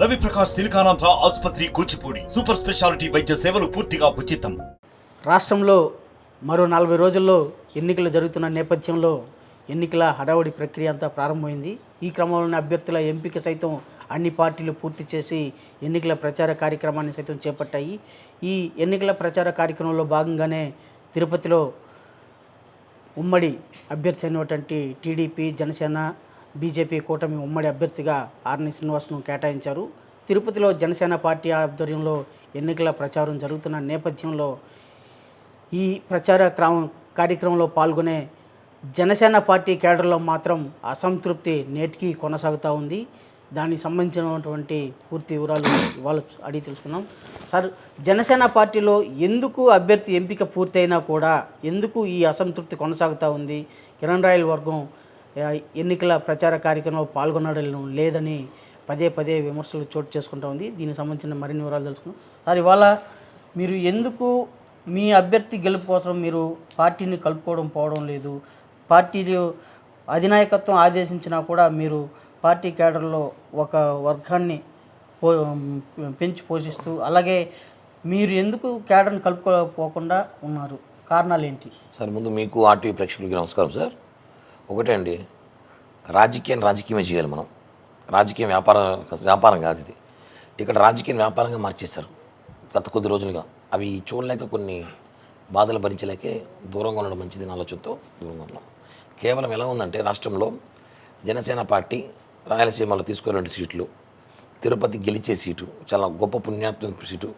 రవి ప్రకాష్ సిలికానాంధ్ర ఆసుపత్రి Kuchipudi super speciality వైద్య సేవలు పూర్తిగా ఉచితం. రాష్ట్రంలో మరో నలభై రోజుల్లో ఎన్నికలు జరుగుతున్న నేపథ్యంలో ఎన్నికల హడావుడి ప్రక్రియ అంతా ప్రారంభమైంది. ఈ క్రమంలోనే అభ్యర్థుల ఎంపిక సైతం అన్ని పార్టీలు పూర్తి చేసి ఎన్నికల ప్రచార కార్యక్రమాన్ని సైతం చేపట్టాయి. ఈ ఎన్నికల ప్రచార కార్యక్రమంలో భాగంగానే తిరుపతిలో ఉమ్మడి అభ్యర్థి అయినటువంటి టీడీపీ జనసేన బీజేపీ కూటమి ఉమ్మడి అభ్యర్థిగా ఆర్ని శ్రీనివాస్ను కేటాయించారు. తిరుపతిలో జనసేన పార్టీ ఆధ్వర్యంలో ఎన్నికల ప్రచారం జరుగుతున్న నేపథ్యంలో ఈ ప్రచార కార్యక్రమంలో పాల్గొనే జనసేన పార్టీ కేడర్లో మాత్రం అసంతృప్తి నేటికి కొనసాగుతూ ఉంది. దానికి సంబంధించినటువంటి పూర్తి వివరాలు ఇవాళ అడిగి తెలుసుకుందాం. సార్ జనసేన పార్టీలో ఎందుకు అభ్యర్థి ఎంపిక పూర్తయినా కూడా ఎందుకు ఈ అసంతృప్తి కొనసాగుతూ ఉంది? కిరణ్ రాయల్ వర్గం ఎన్నికల ప్రచార కార్యక్రమంలో పాల్గొనడం లేదని పదే పదే విమర్శలు చోటు చేసుకుంటా ఉంది. దీనికి సంబంధించిన మరిన్ని వివరాలు తెలుసుకుందాం. సార్ ఇవాళ మీరు ఎందుకు మీ అభ్యర్థి గెలుపు కోసం మీరు పార్టీని కలుపుకోవడం పోవడం లేదు? పార్టీలు అధినాయకత్వం ఆదేశించినా కూడా మీరు పార్టీ కేడర్లో ఒక వర్గాన్ని పో పెంచి పోషిస్తూ అలాగే మీరు ఎందుకు కేడర్ని కలుపుకోపోకుండా ఉన్నారు? కారణాలు ఏంటి? సార్ ముందు మీకు ఆర్టీవీ ప్రేక్షకులకి నమస్కారం సార్. ఒకటే అండి. రాజకీయం రాజకీయమే చేయాలి మనం. రాజకీయం వ్యాపారం వ్యాపారం కాదు ఇది. ఇక్కడ రాజకీయం వ్యాపారంగా మార్చేశారు గత కొద్ది రోజులుగా. అవి చూడలేక కొన్ని బాధలు భరించలేకే దూరంగా ఉండడం మంచిది అని ఆలోచనతో దూరంగా ఉన్నాం. కేవలం ఎలా ఉందంటే రాష్ట్రంలో జనసేన పార్టీ రాయలసీమలో తీసుకునే రెండు సీట్లు తిరుపతి గెలిచే సీటు చాలా గొప్ప పుణ్యాత్మ సీటు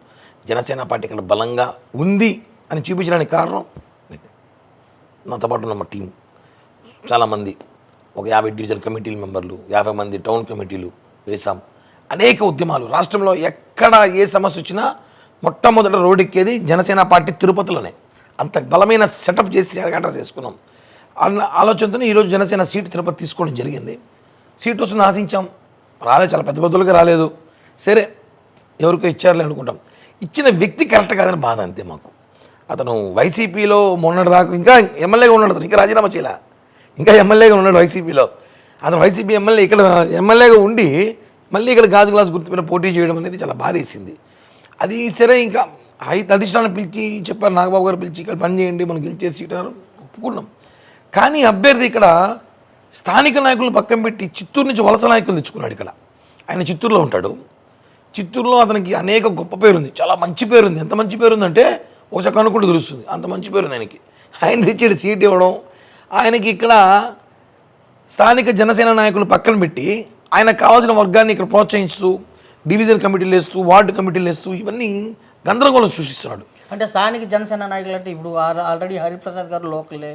జనసేన పార్టీ ఇక్కడ బలంగా ఉంది అని చూపించడానికి కారణం. నాతో పాటు ఉన్న మా టీం చాలామంది ఒక యాభై డివిజన్ కమిటీల మెంబర్లు యాభై మంది టౌన్ కమిటీలు వేశాం. అనేక ఉద్యమాలు. రాష్ట్రంలో ఎక్కడ ఏ సమస్య వచ్చినా మొట్టమొదట రోడ్డెక్కేది జనసేన పార్టీ తిరుపతిలోనే. అంత బలమైన సెటప్ చేసి అడ్రస్ చేసుకున్నాం. అన్న ఆలోచనతో ఈరోజు జనసేన సీటు తిరుపతి తీసుకోవడం జరిగింది. సీటు వస్తుంది ఆశించాం. రాలేదు చాలా పెద్ద పెద్దలుగా రాలేదు. సరే ఎవరికో ఇచ్చారులే అనుకుంటాం. ఇచ్చిన వ్యక్తి కరెక్ట్ కాదని బాధ అంతే మాకు. అతను వైసీపీలో మొన్నటి దాకా ఇంకా ఎమ్మెల్యేగా ఉన్నాడు అతను ఇంకా రాజీనామా చేయలే. ఇంకా ఎమ్మెల్యేగా ఉన్నాడు వైసీపీలో. అతను వైసీపీ ఎమ్మెల్యే ఇక్కడ ఎమ్మెల్యేగా ఉండి మళ్ళీ ఇక్కడ గాజు గ్లాస్ గుర్తుపైన పోటీ చేయడం అనేది చాలా బాధేసింది. అది సరే ఇంకా అయితే అధిష్టానం పిలిచి చెప్పారు నాగబాబు గారు పిలిచి ఇక్కడ పని చేయండి మనం గెలిచే సీట్ ఒప్పుకున్నాం. కానీ అభ్యర్థి ఇక్కడ స్థానిక నాయకులను పక్కన పెట్టి చిత్తూరు నుంచి వలస నాయకులు తెచ్చుకున్నాడు ఇక్కడ. ఆయన చిత్తూరులో ఉంటాడు. చిత్తూరులో అతనికి అనేక గొప్ప పేరు ఉంది చాలా మంచి పేరుంది. ఎంత మంచి పేరు ఉందంటే చక్క అనుకుంటూ తెలుస్తుంది. అంత మంచి పేరు ఉంది ఆయనకి. ఆయన తెచ్చాడు సీట్ ఇవ్వడం ఆయనకి ఇక్కడ స్థానిక జనసేన నాయకులు పక్కన పెట్టి ఆయనకు కావాల్సిన వర్గాన్ని ఇక్కడ ప్రోత్సహిస్తూ డివిజన్ కమిటీలు వేస్తూ వార్డు కమిటీలు వేస్తూ ఇవన్నీ గందరగోళం సృష్టిస్తున్నాడు. అంటే స్థానిక జనసేన నాయకులు అంటే ఇప్పుడు ఆల్- ఆల్రెడీ హరిప్రసాద్ గారు లోకలే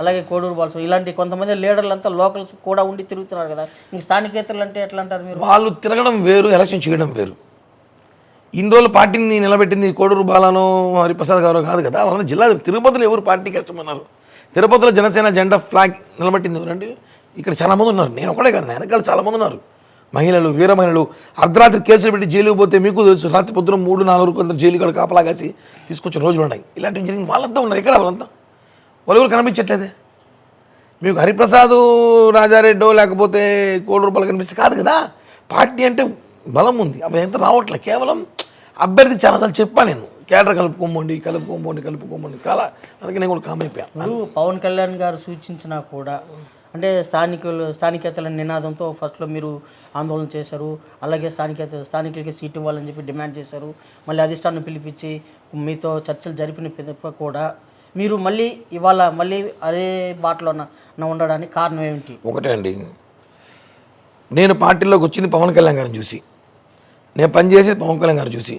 అలాగే కోడూరు బాల్స్ ఇలాంటి కొంతమంది లీడర్లు అంతా లోకల్స్ కూడా ఉండి తిరుగుతున్నారు కదా. ఇంక స్థానికేతరులు అంటే ఎట్లా అంటారు మీరు? వాళ్ళు తిరగడం వేరు ఎలక్షన్ చేయడం వేరు. ఇన్ని రోజులు పార్టీని నిలబెట్టింది కోడూరు బాలను హరిప్రసాద్ గారు కాదు కదా వాళ్ళని జిల్లా తిరుపతిలో ఎవరు పార్టీకి కష్టమన్నారు? తిరుపతిలో జనసేన జెండా ఫ్లాగ్ నిలబెట్టింది ఎవరండి? ఇక్కడ చాలామంది ఉన్నారు. నేను ఒకటే కాదు వెనకాల చాలామంది ఉన్నారు. మహిళలు వీర మహిళలు అర్ధరాత్రి కేసులు పెట్టి జైలుకు పోతే మీకు తెలుసు రాత్రి పొద్దున మూడు నాలుగు కొందరు జైలు కూడా కాపలా కాసి తీసుకొచ్చిన రోజులు ఉన్నాయి. ఇలాంటివి జరిగిన వాళ్ళంతా ఉన్నారు. ఎక్కడ వాళ్ళంతా? వాళ్ళు కనిపించట్లేదే? మీకు హరిప్రసాద్ రాజారెడ్డో లేకపోతే కోటి రూపాయలు కనిపిస్తే కాదు కదా? పార్టీ అంటే బలం ఉంది. అవి ఎంత రావట్లే. కేవలం అభ్యర్థి చాలాసార్లు చెప్పాను నేను. కేడర్ కలుపుకోమండి కలుపుకోమండి కలుపుకోమండి కాలా అందుకే నేను కూడా కామ్ అయిపోయాను ఇప్పుడు పవన్ కళ్యాణ్ గారు సూచించినా కూడా అంటే స్థానికులు స్థానికేతల నినాదంతో ఫస్ట్లో మీరు ఆందోళన చేశారు అలాగే స్థానికేత స్థానికులకి సీట్ ఇవ్వాలని చెప్పి డిమాండ్ చేశారు మళ్ళీ అధిష్టానం పిలిపించి మీతో చర్చలు జరిపిన పిదప కూడా మీరు మళ్ళీ ఇవాళ మళ్ళీ అదే బాటలో ఉండడానికి కారణం ఏమిటి? ఒకటే అండి. నేను పార్టీలోకి వచ్చింది పవన్ కళ్యాణ్ గారిని చూసి. నేను పనిచేసేది పవన్ కళ్యాణ్ గారిని చూసి.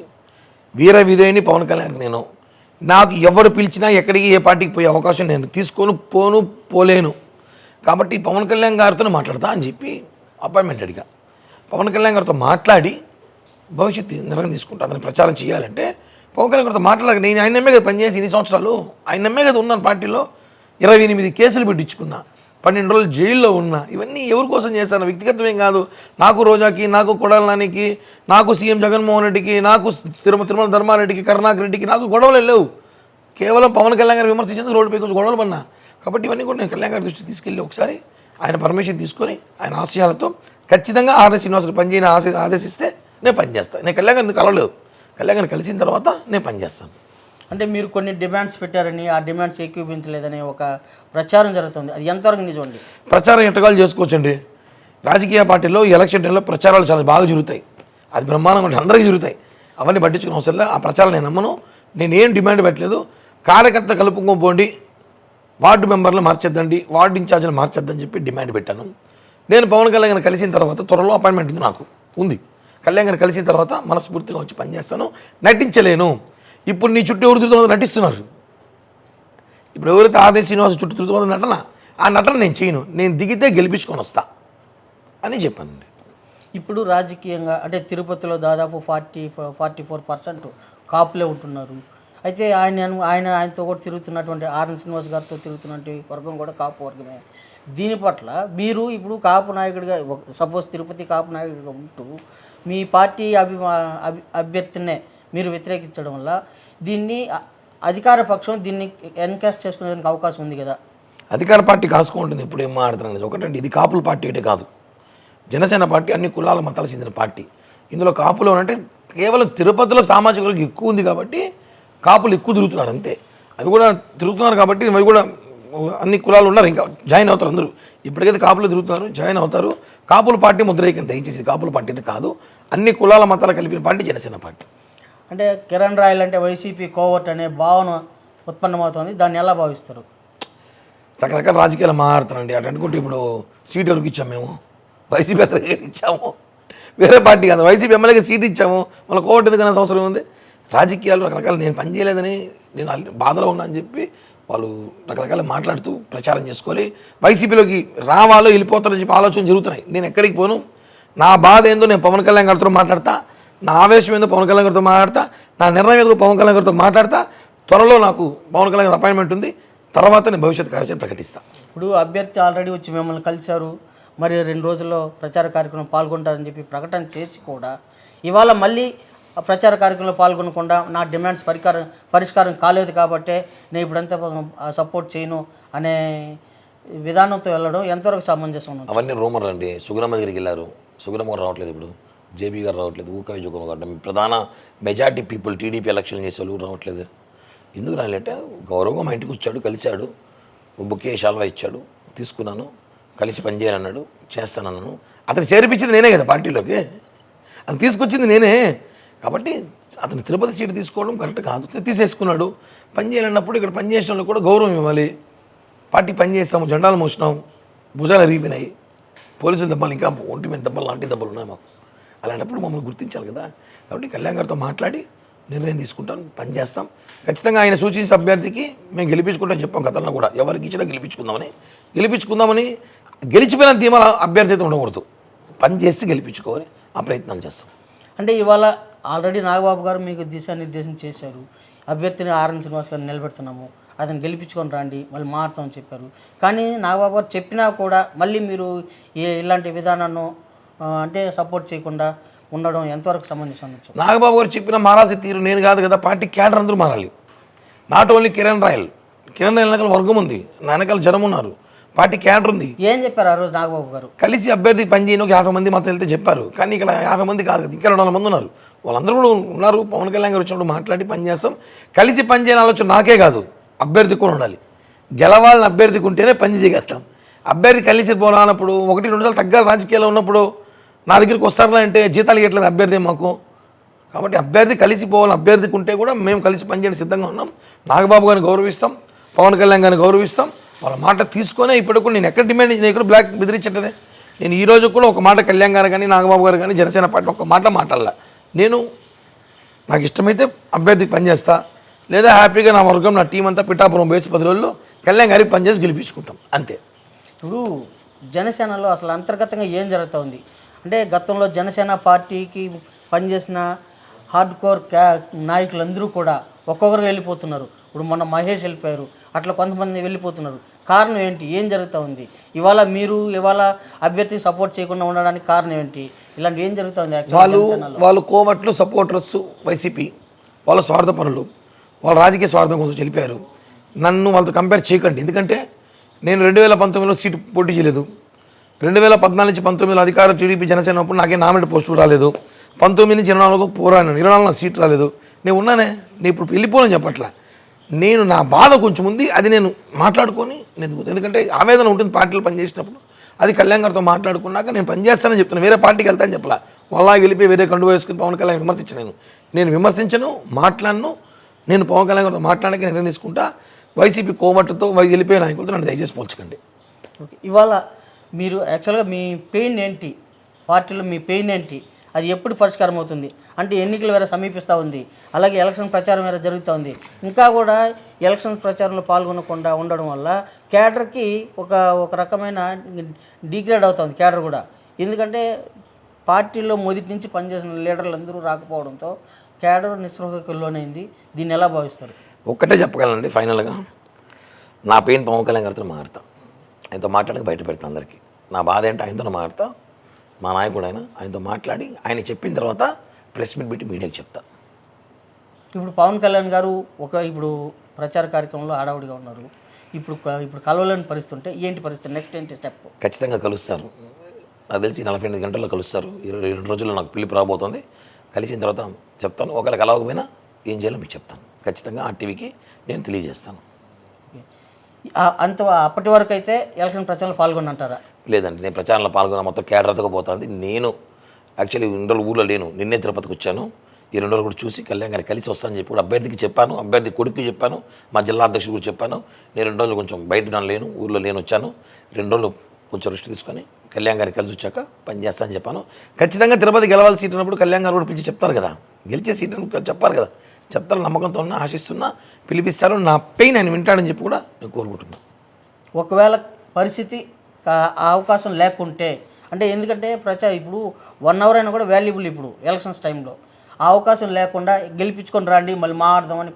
వీర విధేయుని పవన్ కళ్యాణ్ నేను. నాకు ఎవరు పిలిచినా ఎక్కడికి ఏ పార్టీకి పోయే అవకాశం నేను. తీసుకొని పోను పోలేను. కాబట్టి పవన్ కళ్యాణ్ గారితో మాట్లాడతా అని చెప్పి అపాయింట్మెంట్ అడిగా. పవన్ కళ్యాణ్ గారితో మాట్లాడి భవిష్యత్తు నిర్ణయం తీసుకుంటా అతను ప్రచారం చేయాలంటే పవన్ కళ్యాణ్ గారితో మాట్లాడక నేను ఆయన నమ్మే కదా పనిచేసి ఇన్ని సంవత్సరాలు ఆయన నమ్మే కదా ఉన్నాను పార్టీలో. ఇరవై ఎనిమిది కేసులు పెట్టించుకున్నా. పన్నెండు రోజులు జైల్లో ఉన్నా ఇవన్నీ ఎవరి కోసం చేశాను? వ్యక్తిగతమేం కాదు. నాకు రోజాకి నాకు కొడాల నానికి నాకు సీఎం జగన్మోహన్ రెడ్డికి నాకు తిరుమల తిరుమల ధర్మారెడ్డికి కరుణాకర్ రెడ్డికి నాకు గొడవలు లేవు. కేవలం పవన్ కళ్యాణ్ గారు విమర్శించేందుకు రోడ్డుపై కొంచెం గొడవలు పన్నా కాబట్టి ఇవన్నీ కూడా నేను కళ్యాణ్ గారి దృష్టికి తీసుకెళ్ళి ఒకసారి ఆయన పర్మిషన్ తీసుకొని ఆయన ఆశయాలతో ఖచ్చితంగా ఆర్ఎస్ శ్రీనివాసులు పనిచేయని ఆశ ఆదేశిస్తే నేను పనిచేస్తాను నేను కళ్యాణ్ గారిని కలవలేదు. కళ్యాణ్ గారిని కలిసిన తర్వాత నేను పనిచేస్తాను. అంటే మీరు కొన్ని డిమాండ్స్ పెట్టారని ఆ డిమాండ్స్ ఏకీపించలేదని ఒక ప్రచారం జరుగుతుంది. అది ఎంతవరకు నిజం అండి? ప్రచారం ఎంతకాలు చేసుకోవచ్చండి? రాజకీయ పార్టీలో ఎలక్షన్ టైంలో ప్రచారాలు చాలా బాగా జరుగుతాయి. అది బ్రహ్మాండంగా అందరికీ జరుగుతాయి. అవన్నీ పట్టించుకునే అవసరం లేదు. ఆ ప్రచారం నేను నమ్మను. నేను ఏం డిమాండ్ పెట్టలేదు. కార్యకర్త కలుపుకోపోండి వార్డు మెంబర్లు మార్చేద్దండి. వార్డు ఇన్ఛార్జీలు మార్చేద్దని చెప్పి డిమాండ్ పెట్టాను. నేను పవన్ కళ్యాణ్ గారిని కలిసిన తర్వాత త్వరలో అపాయింట్మెంట్ ఉంది నాకు. ఉంది. కళ్యాణ్ గారిని కలిసిన తర్వాత మనస్ఫూర్తిగా వచ్చి పనిచేస్తాను. నటించలేను. ఇప్పుడు నీ చుట్టూ ఎవరు తిరుగుతున్నదో నటిస్తున్నారు. ఇప్పుడు ఎవరైతే ఆర్ఎస్ శ్రీనివాస్ చుట్టూ తిరుగుతుందో నటన. ఆ నటన నేను చేయను. నేను దిగితే గెలిపించుకొని వస్తా అని చెప్పానండి ఇప్పుడు రాజకీయంగా అంటే తిరుపతిలో దాదాపు ఫార్టీ ఫార్టీ ఫోర్ పర్సెంట్ కాపులే ఉంటున్నారు. అయితే ఆయన ఆయన ఆయనతో కూడా తిరుగుతున్నటువంటి ఆర్ఎన్ శ్రీనివాస్ గారితో తిరుగుతున్నటువంటి వర్గం కూడా కాపు వర్గమే. దీని పట్ల మీరు ఇప్పుడు కాపు నాయకుడిగా సపోజ్ తిరుపతి కాపు నాయకుడిగా ఉంటూ మీ పార్టీ అభిమా అభి అభ్యర్థినే మీరు వ్యతిరేకించడం వల్ల దీన్ని అధికార పక్షం దీన్ని ఎన్కాష్ చేసుకునేదానికి అవకాశం ఉంది కదా. అధికార పార్టీ కాసుకుంటుంది ఇప్పుడు ఏం మాట్లాడుతున్నాను ఒకటండి ఇది కాపుల పార్టీ అంటే కాదు. జనసేన పార్టీ అన్ని కులాల మతాలు చెందిన పార్టీ. ఇందులో కాపులు అంటే కేవలం తిరుపతిలో సామాజిక వర్గం ఎక్కువ ఉంది కాబట్టి కాపులు ఎక్కువ తిరుగుతున్నారు అంతే. అవి కూడా తిరుగుతున్నారు కాబట్టి మరి కూడా అన్ని కులాలు ఉన్నారు. ఇంకా జాయిన్ అవుతారు అందరూ. ఇప్పటికైతే కాపులు తిరుగుతున్నారు జాయిన్ అవుతారు. కాపుల పార్టీ ముద్రేకండి దయచేసి కాపుల పార్టీ అయితే కాదు. అన్ని కులాల మతాలు కలిపిన పార్టీ జనసేన పార్టీ. అంటే కిరణ్ రాయల్ అంటే వైసీపీ కోవర్ట్ అనే భావన ఉత్పన్నమవుతుంది. దాన్ని ఎలా భావిస్తారు? రకరకాల రాజకీయాలు మాట్లాడుతానండి అటు అనుకుంటే ఇప్పుడు సీట్ ఎవరికి ఇచ్చాము మేము? వైసీపీ అతనికి ఇచ్చాము? వేరే పార్టీ కాదు. వైసీపీ ఎమ్మెల్యేకి సీట్ ఇచ్చాము. మళ్ళీ కోర్టు ఎందుకనే అవసరం ఉంది. రాజకీయాలు రకరకాల నేను పని చేయలేదని నేను బాధలో ఉన్నా అని చెప్పి వాళ్ళు రకరకాల మాట్లాడుతూ ప్రచారం చేసుకోవాలి వైసీపీలోకి రావాలో వెళ్ళిపోతారని చెప్పి ఆలోచన జరుగుతున్నాయి. నేను ఎక్కడికి పోను? నా బాధ ఏందో నేను పవన్ కళ్యాణ్ గారితో మాట్లాడతా. నా ఆవేశం ఏందో పవన్ కళ్యాణ్ గారితో మాట్లాడతా? నా నిర్ణయం ఏదో పవన్ కళ్యాణ్ గారితో మాట్లాడతా? త్వరలో నాకు పవన్ కళ్యాణ్ గారి అపాయింట్మెంట్ ఉంది. తర్వాత నేను భవిష్యత్ కార్యాచరణ ప్రకటిస్తాను ఇప్పుడు అభ్యర్థి ఆల్రెడీ వచ్చి మిమ్మల్ని కలిశారు. మరి రెండు రోజుల్లో ప్రచార కార్యక్రమం పాల్గొంటారని చెప్పి ప్రకటన చేసి కూడా ఇవాళ మళ్ళీ ఆ ప్రచార కార్యక్రమంలో పాల్గొనకుండా నా డిమాండ్స్ పరికారం పరిష్కారం కాలేదు కాబట్టే నేను ఇప్పుడంతా సపోర్ట్ చేయను అనే విధానంతో వెళ్ళడం ఎంతవరకు సమంజసం? అవన్నీ రూమర్లు అండి సుగ్రమ్మ దగ్గరికి వెళ్ళారు. సుగ్రమ్మ గారు రావట్లేదు ఇప్పుడు. జేబీ గారు రావట్లేదు ఊకా విజయకుమార్ గారు ప్రధాన మెజార్టీ పీపుల్ టీడీపీ ఎలక్షన్ చేసే వాళ్ళు రావట్లేదు. ఎందుకు రాలేంటే గౌరవంగా మా ఇంటికి వచ్చాడు కలిశాడు ఓ బుకే షాల్వా ఇచ్చాడు తీసుకున్నాను కలిసి పనిచేయాలన్నాడు చేస్తానన్నాను. అతను చేర్పించింది నేనే కదా పార్టీలోకి. అతను తీసుకొచ్చింది నేనే. కాబట్టి అతను తిరుపతి సీటు తీసుకోవడం కరెక్ట్ కాదు తీసేసుకున్నాడు. పని చేయాలన్నప్పుడు ఇక్కడ పని చేసిన వాళ్ళకి కూడా గౌరవం ఇవ్వాలి. పార్టీ పని చేస్తాము జెండాలు మోసినాం భుజాలు అరిగిపోయినాయి పోలీసులు దెబ్బలు ఇంకా ఒంటి మీద దెబ్బలు లాంటి దెబ్బలు ఉన్నాయి మాకు. అలాంటప్పుడు మమ్మల్ని గుర్తించాలి కదా. కాబట్టి కళ్యాణ్ గారితో మాట్లాడి నిర్ణయం తీసుకుంటాం పనిచేస్తాం ఖచ్చితంగా ఆయన సూచించిన అభ్యర్థికి మేము గెలిపించుకుంటాం చెప్పాం గతంలో కూడా. ఎవరికి ఇచ్చినా గెలిపించుకుందామని. గెలిపించుకుందామని గెలిచిపోయిన ధీమా అభ్యర్థి అయితే ఉండకూడదు. పని చేసి గెలిపించుకోవాలి. ఆ ప్రయత్నాలు చేస్తాం. అంటే ఇవాళ ఆల్రెడీ నాగబాబు గారు మీకు దిశానిర్దేశం చేశారు. అభ్యర్థిని ఆర్ఎన్ శ్రీనివాస్ గారిని నిలబెడుతున్నాము. అతను గెలిపించుకొని రండి మళ్ళీ మారుతామని చెప్పారు. కానీ నాగబాబు గారు చెప్పినా కూడా మళ్ళీ మీరు ఏ ఇలాంటి విధానాన్ని అంటే సపోర్ట్ చేయకుండా ఉండడం ఎంతవరకు సంబంధించి ఉండొచ్చు నాగబాబు గారు చెప్పిన మారాల్సిన తీరు నేను కాదు కదా పార్టీ క్యాడర్ అందరూ మారాలి. నాట్ ఓన్లీ కిరణ్ రాయల్ కిరణ్ రాయల్ వెనకాల వర్గం ఉంది నా వెనకాల జనం ఉన్నారు పార్టీ క్యాడర్ ఉంది. ఏం చెప్పారు ఆ రోజు నాగబాబు గారు? కలిసి అభ్యర్థి పని చేయను ఒక యాభై మంది మాతో వెళ్తే చెప్పారు. కానీ ఇక్కడ యాభై మంది కాదు కదా ఇంకా రెండు వందల మంది ఉన్నారు. వాళ్ళందరూ కూడా ఉన్నారు పవన్ కళ్యాణ్ గారు వచ్చినప్పుడు మాట్లాడి పని చేస్తాం. కలిసి పని చేయని ఆలోచన నాకే కాదు అభ్యర్థి కూడా ఉండాలి. గెలవాలని అభ్యర్థికి ఉంటేనే పని చేయగలుగుతాం అభ్యర్థి కలిసి పోరానప్పుడు ఒకటి రెండు సార్లు తగ్గాలి రాజకీయాల్లో ఉన్నప్పుడు నా దగ్గరికి వస్తారా అంటే జీతాలు ఇవ్వట్లేదు అభ్యర్థి మాకు. కాబట్టి అభ్యర్థి కలిసి పోవాలి అభ్యర్థికి ఉంటే కూడా మేము కలిసి పనిచేయడం సిద్ధంగా ఉన్నాం. నాగబాబు గారిని గౌరవిస్తాం పవన్ కళ్యాణ్ గారిని గౌరవిస్తాం. వాళ్ళ మాట తీసుకొని ఇప్పటికి కూడా నేను ఎక్కడ డిమాండ్ నేను ఎక్కడ బ్లాక్ బెదిరించట్లేదే. నేను ఈ రోజు కూడా ఒక మాట కళ్యాణ్ గారు కానీ నాగబాబు గారు కానీ జనసేన పార్టీ ఒక మాట మాట్లాడాల. నేను నాకు ఇష్టమైతే అభ్యర్థికి పనిచేస్తా. లేదా హ్యాపీగా నా వర్గం నా టీం అంతా పిఠాపురం బేసి పది రోజుల్లో కళ్యాణ్ గారికి పనిచేసి గెలిపించుకుంటాం. అంతే. ఇప్పుడు జనసేనలో అసలు అంతర్గతంగా ఏం జరుగుతుంది? అంటే గతంలో జనసేన పార్టీకి పనిచేసిన హార్డ్ కోర్ క్యా నాయకులందరూ కూడా ఒక్కొక్కరు వెళ్ళిపోతున్నారు. ఇప్పుడు మొన్న మహేష్ వెళ్ళిపోయారు. అట్లా కొంతమంది వెళ్ళిపోతున్నారు. కారణం ఏంటి? ఏం జరుగుతూ ఉంది? ఇవాళ మీరు ఇవాళ అభ్యర్థికి సపోర్ట్ చేయకుండా ఉండడానికి కారణం ఏంటి? ఇలాంటి ఏం జరుగుతుంది వాళ్ళు వాళ్ళు కోవట్లు సపోర్టర్స్ వైసీపీ. వాళ్ళ స్వార్థపరులు వాళ్ళ రాజకీయ స్వార్థం కోసం వెళ్ళిపోయారు నన్ను వాళ్ళతో కంపేర్ చేయకండి. ఎందుకంటే నేను రెండు వేల పంతొమ్మిదిలో సీటు పోటీ చేయలేదు. రెండు వేల పద్నాలుగు నుంచి పంతొమ్మిదిలో అధికారం టీడీపీ జనసేన అప్పుడు నాకే నామినేట్ పోస్టు రాలేదు. పంతొమ్మిది నుంచి ఇరవై నాలుగు పోరాను ఇరవై నాలుగు సీట్ రాలేదు. నేను ఉన్నానే నేను ఇప్పుడు వెళ్ళిపోను చెప్పట్లా. నేను నా బాధ కొంచెం ఉంది అది నేను మాట్లాడుకొని నేను ఎందుకంటే ఆవేదన ఉంటుంది పార్టీలు పనిచేసినప్పుడు. అది కళ్యాణ్ గారితో మాట్లాడుకున్నాక నేను పనిచేస్తానని చెప్తున్నాను వేరే పార్టీకి వెళ్తానని చెప్పలా. వాళ్ళ వెళ్ళిపోయి వేరే కండు వేసుకుని పవన్ కళ్యాణ్ విమర్శించను నేను. నేను విమర్శించను మాట్లాడను నేను పవన్ కళ్యాణ్ గారితో మాట్లాడక నిర్ణయం తీసుకుంటా. వైసీపీ కోమట్టుతో వెళ్ళిపోయే నాయకులతో నన్ను దయచేసి పోల్చకండి. ఇవాళ మీరు యాక్చువల్గా మీ పెయిన్ ఏంటి? పార్టీలో మీ పెయిన్ ఏంటి? అది ఎప్పుడు పరిష్కారం అవుతుంది? అంటే ఎన్నికలు వేరే సమీపిస్తూ ఉంది. అలాగే ఎలక్షన్ ప్రచారం వేరే జరుగుతూ ఉంది. ఇంకా కూడా ఎలక్షన్ ప్రచారంలో పాల్గొనకుండా ఉండడం వల్ల క్యాడర్కి ఒక ఒక రకమైన డిగ్రేడ్ అవుతుంది క్యాడర్ కూడా. ఎందుకంటే పార్టీలో మొదటి నుంచి పనిచేసిన లీడర్లు అందరూ రాకపోవడంతో క్యాడర్ నిస్పృహకు లోనైంది. దీన్ని ఎలా భావిస్తారు? ఒక్కటే చెప్పగలనండి ఫైనల్గా నా పెయిన్ పవన్ కళ్యాణ్ గారితో మారుతాం. ఆయనతో మాట్లాడక బయట పెడతా అందరికీ. నా బాధ ఏంటో ఆయనతో మారుతా మా నాయకుడు ఆయన ఆయనతో మాట్లాడి ఆయన చెప్పిన తర్వాత ప్రెస్ మీట్ పెట్టి మీడియాకి చెప్తా. ఇప్పుడు పవన్ కళ్యాణ్ గారు ఒక ఇప్పుడు ప్రచార కార్యక్రమంలో ఆడవుడిగా ఉన్నారు. ఇప్పుడు ఇప్పుడు కలవలేని పరిస్థితి ఉంటే ఏంటి పరిస్థితి? నెక్స్ట్ ఏంటి స్టెప్ ఖచ్చితంగా కలుస్తారు. నాకు తెలిసి నలభై ఎనిమిది గంటల్లో కలుస్తారు. ఇరవై రెండు రోజుల్లో నాకు పిలిపి రాబోతుంది. కలిసిన తర్వాత చెప్తాను. ఒకవేళ కలవకపోయినా ఏం చేయాలో మీకు చెప్తాను. ఖచ్చితంగా ఆ టీవీకి నేను తెలియజేస్తాను. అంత అప్పటి వరకు అయితే ఎలక్షన్ ప్రచారంలో పాల్గొనంటారా? లేదండి నేను ప్రచారంలో పాల్గొన్న మొత్తం కేడర్తో పోతుంది నేను యాక్చువల్లీ రెండు రోజులు ఊళ్ళో లేను. నిన్నే తిరుపతికి వచ్చాను. ఈ రెండు రోజులు కూడా చూసి కళ్యాణ్ గారికి కలిసి వస్తానని చెప్పి కూడా అభ్యర్థికి చెప్పాను. అభ్యర్థి కొడుకు చెప్పాను. మా జిల్లా అధ్యక్షుడు కూడా చెప్పాను. నేను రెండు రోజులు కొంచెం బయట నన్ను లేను ఊళ్ళో లేను వచ్చాను. రెండు రోజులు కొంచెం రెస్ట్ తీసుకొని కళ్యాణ్ గారికి కలిసి వచ్చాక పని చేస్తానని చెప్పాను. ఖచ్చితంగా తిరుపతి గెలవాల్సి సీట్ ఉన్నప్పుడు కళ్యాణ్ గారు కూడా పిలిచి చెప్తారు కదా. గెలిచే సీట్ అని చెప్పారు కదా. చెప్తారు నమ్మకంతో ఉన్నా ఆశిస్తున్నా పిలిపిస్తారు నా పెయిన్ ఆయన వింటాడని చెప్పి కూడా నేను కోరుకుంటున్నాను ఒకవేళ పరిస్థితి అవకాశం లేకుంటే అంటే ఎందుకంటే ప్రచారం ఇప్పుడు వన్ అవర్ అయినా కూడా వాల్యుబుల్ ఇప్పుడు ఎలక్షన్స్ టైంలో ఆ అవకాశం లేకుండా గెలిపించుకొని రండి మళ్ళీ మాట్లాడదామని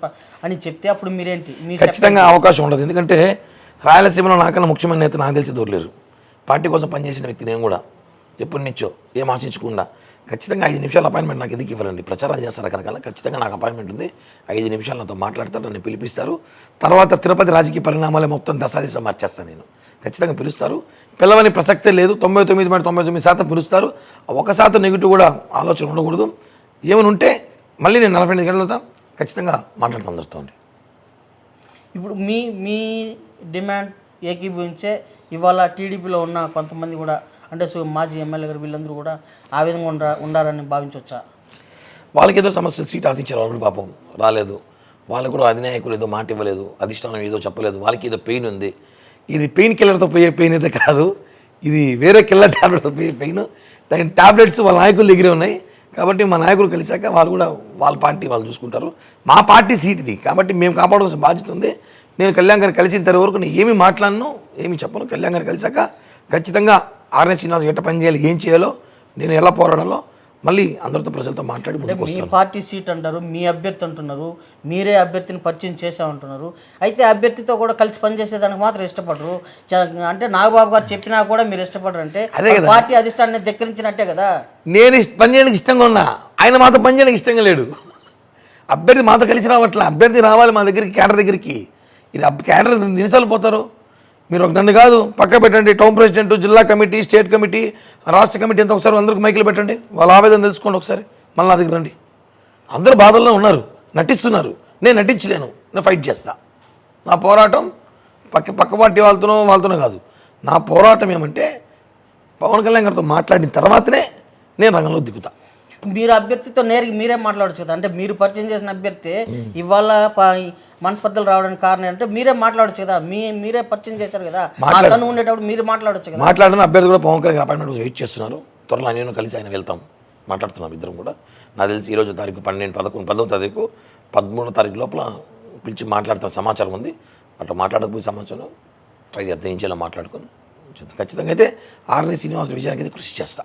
అని చెప్తే అప్పుడు మీరేంటి? మీ step ఖచ్చితంగా అవకాశం ఉండదు. ఎందుకంటే రాయలసీమలో నాకన్నా ముఖ్యమైన నేత నాకు తెలిసి దొరలేరు పార్టీ కోసం పనిచేసిన వ్యక్తి నేను కూడా. ఎప్పటి నుంచో ఏం ఆశించకుండా ఖచ్చితంగా ఐదు నిమిషాల అపాయింట్మెంట్ నాకు ఎందుకు ఇవ్వాలండి ప్రచారం చేస్తారు రకరకాల ఖచ్చితంగా నాకు అపాయింట్మెంట్ ఉంది. ఐదు నిమిషాలు నాతో మాట్లాడతారు నన్ను పిలిపిస్తారు. తర్వాత తిరుపతి రాజకీయ పరిణామాలే మొత్తం దశాదిశ మార్చేస్తాను నేను. ఖచ్చితంగా పిలుస్తారు. పిలవని ప్రసక్తే లేదు. తొంభై తొమ్మిది మాట తొంభై తొమ్మిది శాతం పిలుస్తారు. ఒక శాతం నెగిటివ్ కూడా ఆలోచన ఉండకూడదు. ఏమని ఉంటే మళ్ళీ నేను నలభై ఎనిమిది గంటలతో ఖచ్చితంగా మాట్లాడుతాను అందరితో ఇప్పుడు మీ మీ డిమాండ్ ఏకీభవించే ఇవాళ టీడీపీలో ఉన్న కొంతమంది కూడా అంటే సో మాజీ ఎమ్మెల్యే గారు వీళ్ళందరూ కూడా ఆ విధంగా ఉండ ఉండాలని భావించవచ్చా వాళ్ళకి ఏదో సమస్య సీట్ ఆశించారు వాళ్ళు కూడా పాపం రాలేదు. వాళ్ళు కూడా అధినాయకులు ఏదో మాట ఇవ్వలేదు అధిష్టానం ఏదో చెప్పలేదు వాళ్ళకి ఏదో పెయిన్ ఉంది. ఇది పెయిన్ కిల్లర్తో పోయే పెయిన్ అయితే కాదు ఇది వేరే కిల్లర్ ట్యాబ్లెట్తో పోయే పెయిన్. దాని ట్యాబ్లెట్స్ వాళ్ళ నాయకుల దగ్గరే ఉన్నాయి. కాబట్టి మా నాయకులు కలిసాక వాళ్ళు కూడా వాళ్ళ పార్టీ వాళ్ళు చూసుకుంటారు. మా పార్టీ సీట్ ఇది. కాబట్టి మేము కాపాడవలసిన బాధ్యత ఉంది. నేను కళ్యాణ్ గారు కలిసిన తర్వాత వరకు నేను ఏమి మాట్లాడను ఏమి చెప్పను. కళ్యాణ్ గారు కలిసాక ఖచ్చితంగా ఆర్ఎస్ శ్రీనివాస్ ఎట్ట పని చేయాలి ఏం చేయాలో నేను ఎలా పోరాడాలో మళ్ళీ అందరితో ప్రజలతో మాట్లాడి మీ పార్టీ సీట్ అంటారు మీ అభ్యర్థి అంటున్నారు మీరే అభ్యర్థిని పరిచయం చేసామంటున్నారు అయితే అభ్యర్థితో కూడా కలిసి పనిచేసేదానికి మాత్రం ఇష్టపడరు. అంటే నాగబాబు గారు చెప్పినా కూడా మీరు ఇష్టపడరు అంటే. పార్టీ అధిష్టాన్ని ధిక్కరించినట్టే కదా. నేను పని చేయడానికి ఇష్టంగా ఉన్నా. ఆయన మాతో పని చేయడానికి ఇష్టంగా లేడు. అభ్యర్థి మాతో కలిసి రావట్లే. అభ్యర్థి రావాలి మా దగ్గరికి కేడర్ దగ్గరికి. ఇది కేడర్ నిమిషాలు పోతారు? మీరు ఒక నన్ను కాదు పక్క పెట్టండి. టౌన్ ప్రెసిడెంట్ జిల్లా కమిటీ స్టేట్ కమిటీ రాష్ట్ర కమిటీ అంతా ఒకసారి అందరికి మైకులు పెట్టండి. వాళ్ళ ఆవేదన తెలుసుకోండి ఒకసారి. మళ్ళీ నా దగ్గర రండి. అందరూ బాధల్లో ఉన్నారు. నటిస్తున్నారు. నేను నటించలేను. నేను ఫైట్ చేస్తా. నా పోరాటం పక్క పక్క పార్టీ వాళ్ళతోనో వాళ్ళతోనో కాదు. నా పోరాటం ఏమంటే పవన్ కళ్యాణ్ గారితో మాట్లాడిన తర్వాతనే నేను రంగంలో దిగుతా. మీరు అభ్యర్థితో నేరుగా మీరే మాట్లాడచ్చు కదా. అంటే మీరు పరిచయం చేసిన అభ్యర్థి ఇవాళ మనస్పర్ధలు రావడానికి కారణం అంటే మీరే మాట్లాడచ్చు కదా. మీ మీరే పరిచయం చేశారు కదా. తను ఉండేటప్పుడు మీరు మాట్లాడచ్చు కదా. మాట్లాడిన అభ్యర్థి కూడా పవన్ కళ్యాణ్ అపాయింట్మెంట్ వెయిట్ చేస్తున్నారు. త్వరలో నేను కలిసి ఆయన వెళ్తాం. మాట్లాడుతున్నాం ఇద్దరం కూడా. నాకు తెలిసి ఈరోజు తారీఖు పన్నెండు పదకొండు పదవ తారీఖు పదమూడో తారీఖు లోపల పిలిచి మాట్లాడుతున్న సమాచారం ఉంది. అట్లా మాట్లాడకపోయి సమాచారం ట్రై చేద్దాం. ఏం చేయాలో మాట్లాడుకొని. ఖచ్చితంగా అయితే ఆర్ని శ్రీనివాస్ విజయానికి అయితే కృషి చేస్తా.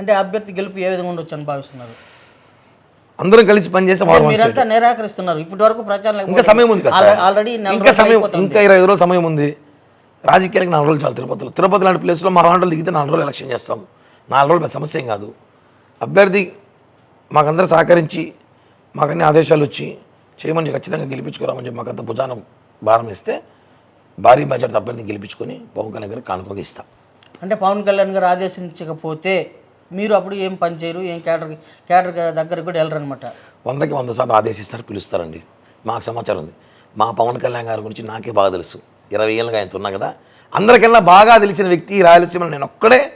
అంటే అభ్యర్థి గెలుపు ఏ విధంగా ఉండొచ్చు అని భావిస్తున్నారు? అందరం కలిసి side. నిరాకరిస్తున్నారు ఇప్పటి వరకు ప్రచారం ఇంకా సమయం ఉంది కదా. ఆల్రెడీ ఇంకా సమయం. ఇంకా ఇరవై రోజులు సమయం ఉంది రాజకీయాలకు నాలుగు రోజులు చాలు తిరుపతిలో తిరుపతి లాంటి ప్లేస్లో మా నాలుగు రోజులు దిగితే నాలుగు రోజులు ఎలక్షన్ చేస్తాం నాలుగు రోజులు సమస్య ఏం కాదు అభ్యర్థి మాకందరూ సహకరించి మాకన్నీ ఆదేశాలు వచ్చి చేయమని ఖచ్చితంగా గెలిపించుకోరామని చెప్పి మాకంత భుజాన భారం ఇస్తే భారీ బడ్జెట్ అభ్యర్థిని గెలిపించుకొని పవన్ కళ్యాణ్ గారికి కానుకగా ఇస్తాం అంటే పవన్ కళ్యాణ్ గారు ఆదేశించకపోతే మీరు అప్పుడు ఏం పని చేయరు ఏం క్యాడర్ క్యాడర్ దగ్గరికి కూడా వెళ్ళరు అనమాట వందకి వంద శాతం ఆదేశిస్తారు పిలుస్తారండి. మాకు సమాచారం ఉంది. మా పవన్ కళ్యాణ్ గారి గురించి నాకే బాగా తెలుసు. ఇరవై ఏళ్ళుగా ఆయన ఉన్నా కదా. అందరికన్నా బాగా తెలిసిన వ్యక్తి రాయలసీమలో నేను ఒక్కడే.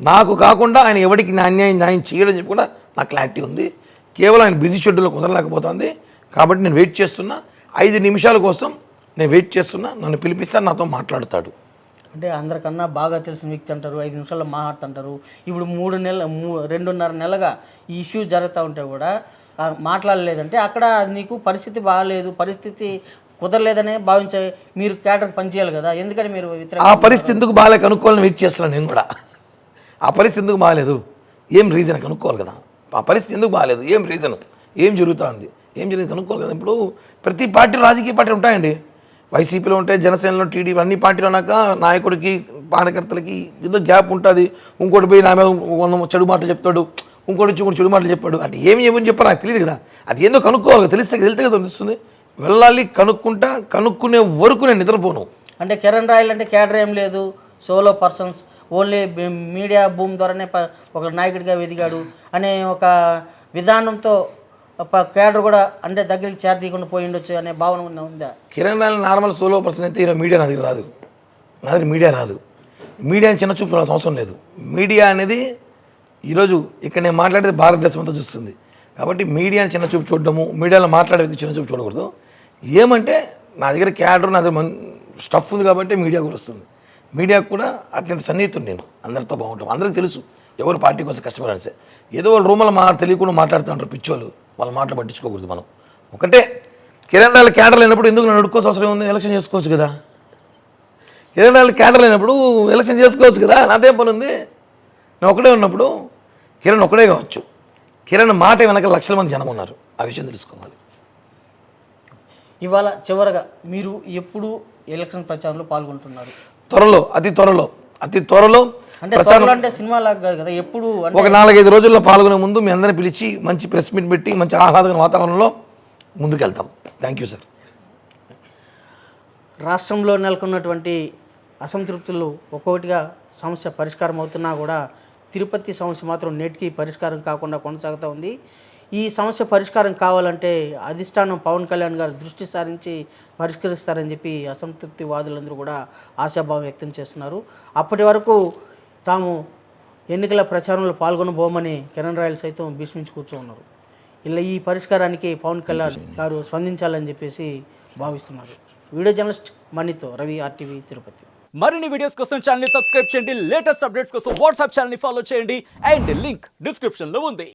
నాకు కాకుండా ఆయన ఎవరికి నా అన్యాయం న్యాయం చేయడం చెప్పి కూడా నాకు క్లారిటీ ఉంది. కేవలం ఆయన బిజీ షెడ్యూల్లో కుదరలేకపోతుంది. కాబట్టి నేను వెయిట్ చేస్తున్నా. ఐదు నిమిషాల కోసం నేను వెయిట్ చేస్తున్నా. నన్ను పిలిపిస్తాను నాతో మాట్లాడతాడు. అంటే అందరికన్నా బాగా తెలిసిన వ్యక్తి అంటారు ఐదు నిమిషాల్లో మాట్లాడుతుంటారు. ఇప్పుడు మూడు నెలల మూ రెండున్నర నెలగా ఈ ఇష్యూ జరుగుతూ ఉంటే కూడా మాట్లాడలేదంటే అక్కడ నీకు పరిస్థితి బాగాలేదు పరిస్థితి కుదరలేదనే భావించే మీరు క్యాటర్ పనిచేయాలి కదా ఎందుకని మీరు ఆ పరిస్థితి ఎందుకు బాగాలే కనుక్కోవాలని వెయిట్ చేస్తున్నాను నేను కూడా. ఆ పరిస్థితి ఎందుకు బాగాలేదు? ఏం రీజన్ కనుక్కోవాలి కదా? ఆ పరిస్థితి ఎందుకు బాగాలేదు? ఏం రీజన్ ఏం జరుగుతుంది ఏం జరిగింది కనుక్కోవాలి కదా? ఇప్పుడు ప్రతి పార్టీ రాజకీయ పార్టీ ఉంటాయండి. వైసీపీలో ఉంటే జనసేనలో టీడీపీ అన్ని పార్టీలు అన్నాక నాయకుడికి కార్యకర్తలకి ఏదో గ్యాప్ ఉంటుంది. ఇంకోటి పోయి నా మీద వంద చెడు మాటలు చెప్తాడు. ఇంకోటి వచ్చి ఇంకోటి చెడు మాటలు చెప్పాడు. అంటే ఏమి ఏమని చెప్పారు నాకు తెలియదు కదా. అది ఏందో కనుక్కోవాలి తెలిస్తే తెలితే కదా తెలుస్తుంది. వెళ్ళాలి కనుక్కుంటా కనుక్కునే వరకు నేను నిద్రపోను. అంటే కిరణ్ రాయల్ అంటే క్యాడర్ ఏం లేదు. Solo persons. ఓన్లీ మీడియా భూమి ద్వారానే ప- ఒక నాయకుడిగా ఎదిగాడు అనే ఒక విధానంతో కేడర్ క్యాడర్ కూడా అంటే దగ్గరికి చేరదీయకుండా పోయి ఉండొచ్చు అనే భావన ఉన్న- ఉందా? Kiran Royal normal solo person అయితే ఈరోజు మీడియా నా దగ్గర రాదు. నా దగ్గర మీడియా రాదు. మీడియాని చిన్న చూపు అవసరం లేదు. మీడియా అనేది ఈరోజు ఇక్కడ నేను మాట్లాడేది భారతదేశం అంతా చూస్తుంది. కాబట్టి మీడియాని చిన్న చూపు చూడడము మీడియాలో మాట్లాడేది చిన్న చూపు చూడకూడదు. ఏమంటే నా దగ్గర క్యాడర్ నా దగ్గర స్టఫ్ ఉంది కాబట్టి మీడియా కూడా వస్తుంది. మీడియాకు కూడా అత్యంత సన్నిహితుడు నేను. అందరితో బాగుంటాం. అందరికీ తెలుసు. ఎవరు పార్టీ కోసం కష్టపడాలి ఏదో వాళ్ళు రూమలో మా తెలియకుండా మాట్లాడుతూ ఉంటారు పిచ్చోళ్ళు. వాళ్ళ మాటలు పట్టించుకోకూడదు మనం. ఒకటే కిరణ్ రాయల్ క్యాడర్ లేనప్పుడు ఎందుకు నన్ను అడుక్కోవాల్సిన అవసరం ఉంది? ఎలక్షన్ చేసుకోవచ్చు కదా. కిరణ్ రాయల్ క్యాడర్ లేనప్పుడు ఎలక్షన్ చేసుకోవచ్చు కదా నాదేం పని ఉంది? నేను ఒకడే ఉన్నప్పుడు కిరణ్ ఒకడే కావచ్చు. కిరణ్ మాట వెనక లక్షల మంది జనం ఉన్నారు. ఆ విషయం తెలుసుకోవాలి. ఇవాళ చివరగా మీరు ఎప్పుడు ఎలక్షన్ ప్రచారంలో పాల్గొంటున్నారు? త్వరలో అతి త్వరలో అతి త్వరలో అంటే త్వరలో అంటే సినిమా లాగా కాదు కదా ఎప్పుడు ఒక నాలుగైదు రోజుల్లో పాల్గొనే ముందు మీ అందరిని పిలిచి మంచి ప్రెస్ మీట్ పెట్టి మంచి ఆహ్లాదకర వాతావరణంలో ముందుకెళ్తాం. థ్యాంక్ యూ సార్ రాష్ట్రంలో నెలకొన్నటువంటి అసంతృప్తులు ఒక్కొక్కటిగా సమస్య పరిష్కారం అవుతున్నా కూడా తిరుపతి సమస్య మాత్రం నేటికి పరిష్కారం కాకుండా కొనసాగుతూ ఉంది. ఈ సమస్య పరిష్కారం కావాలంటే అధిష్టానం పవన్ కళ్యాణ్ గారు దృష్టి సారించి పరిష్కరిస్తారని చెప్పి అసంతృప్తి వాదులందరూ కూడా ఆశాభావం వ్యక్తం చేస్తున్నారు. అప్పటి వరకు తాము ఎన్నికల ప్రచారంలో పాల్గొనబోమని కిరణ్ రాయల్ సైతం భీష్మించి కూర్చోన్నారు. ఇలా ఈ పరిష్కారానికి పవన్ కళ్యాణ్ గారు స్పందించాలని చెప్పేసి భావిస్తున్నారు. వీడియో జర్నలిస్ట్ మణితో రవి ఆర్టీవీ తిరుపతి. మరిన్ని వీడియోస్ కోసం ఛానల్ సబ్స్క్రైబ్ చేయండి. లేటెస్ట్ అప్డేట్స్ కోసం వాట్సాప్ ఛానల్ని ఫాలో చేయండి. అండ్ లింక్ డిస్క్రిప్షన్లో ఉంది.